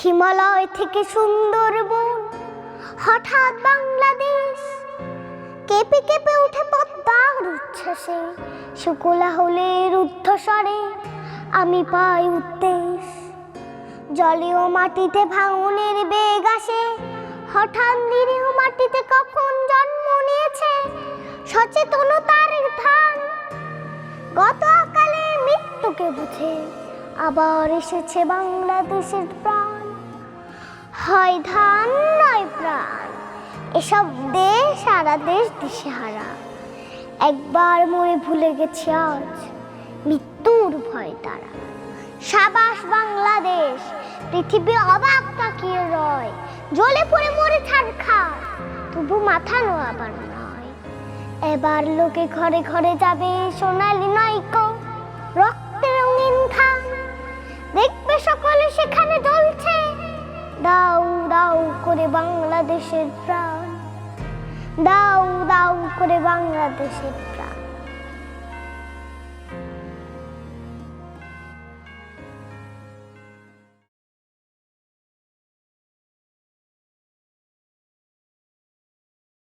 হিমালয় থেকে সুন্দরবন, হঠাৎ বাংলাদেশ। কেঁপে কেঁপে উঠে পদ্মার উচ্ছ্বাসে শুকুলা হলে রুদ্ধস্বরে আমি পাই উদ্দেশ। জলীয় মাটিতে ভাঙনের বেগ আসে, হঠাৎ নিরীহ মাটিতে কখন জন্ম নিয়েছে, সচেতনতার ধান। গত অকালে মৃত্যুকে বুঝে আবার এসেছে বাংলাদেশের প্রাণ। হয় ধান, নয় প্রাণ। এসব দেশ, সারা দেশ দিশেহারা। একবার মরে ভুলে গেছি আজ, মৃত্যুর ভয় তারা। সাবাস বাংলাদেশ, পৃথিবী অবাক তাকিয়ে রয়। জলে পড়ে মরে ছাড়খার তবু মাথা নোয়াবার নয়। এবার লোকে ঘরে ঘরে যাবে সোনালি বাংলাদেশের প্রাণ। দাও দাও করে বাংলাদেশের প্রাণ।